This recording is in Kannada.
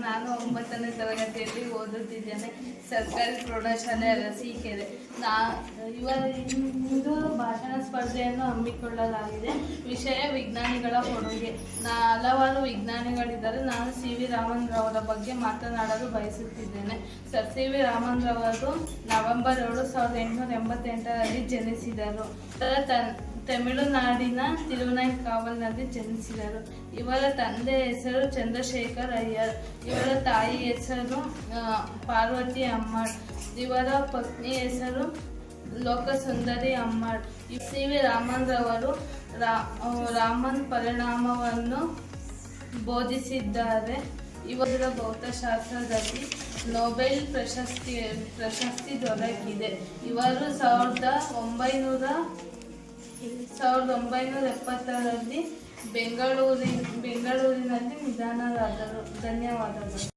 ನಾನು ಒಂಬತ್ತನೇ ತರಗತಿಯಲ್ಲಿ ಓದುತ್ತಿದ್ದೇನೆ. ಸರ್ಕಾರಿ ಪ್ರೌಢಶಾಲೆ ಅರಸೀಕೆರೆ ನಾ ಇವರ ಇಂದು ಭಾಷಣ ಸ್ಪರ್ಧೆಯನ್ನು ಹಮ್ಮಿಕೊಳ್ಳಲಾಗಿದೆ. ವಿಷಯ ವಿಜ್ಞಾನಿಗಳ ಕೊಡುಗೆ. ನಾ, ಹಲವಾರು ವಿಜ್ಞಾನಿಗಳಿದ್ದಾರೆ. ನಾನು ಸಿ ವಿ ರಾಮನ್ ರವರ ಬಗ್ಗೆ ಮಾತನಾಡಲು ಬಯಸುತ್ತಿದ್ದೇನೆ. ಸರ್, ಸಿ ವಿ ರಾಮನ್ ರವರು ನವೆಂಬರ್ ಏಳು ಸಾವಿರದ ಎಂಟುನೂರ ಎಂಬತ್ತೆಂಟರಲ್ಲಿ ಜನಿಸಿದರು. ತನ್ನ ತನ್ ತಮಿಳುನಾಡಿನ ತಿರುವನಂತಕಾವಲ್ನಲ್ಲಿ ಜನಿಸಿದರು. ಇವರ ತಂದೆ ಹೆಸರು ಚಂದ್ರಶೇಖರ್ ಅಯ್ಯರ್. ಇವರ ತಾಯಿ ಹೆಸರು ಪಾರ್ವತಿ ಅಮ್ಮಳ್ ಇವರ ಪತ್ನಿ ಹೆಸರು ಲೋಕಸುಂದರಿ ಅಮ್ಮಳ್ ಸಿ ವಿ ರಾಮನ್ ರವರು ರಾಮನ್ ಪರಿಣಾಮವನ್ನು ಬೋಧಿಸಿದ್ದಾರೆ. ಇವರ ಭೌತಶಾಸ್ತ್ರದಲ್ಲಿ ನೊಬೆಲ್ ಪ್ರಶಸ್ತಿ ಪ್ರಶಸ್ತಿ ದೊರಕಿದೆ. ಇವರು ಸಾವಿರದ ಒಂಬೈನೂರ ಸಾವಿರದ ಒಂಬೈನೂರ ಎಪ್ಪತ್ತರಲ್ಲಿ ಬೆಂಗಳೂರಿನ ಬೆಂಗಳೂರಿನಲ್ಲಿ ನಿಧನರಾದರು. ಧನ್ಯವಾದಗಳು.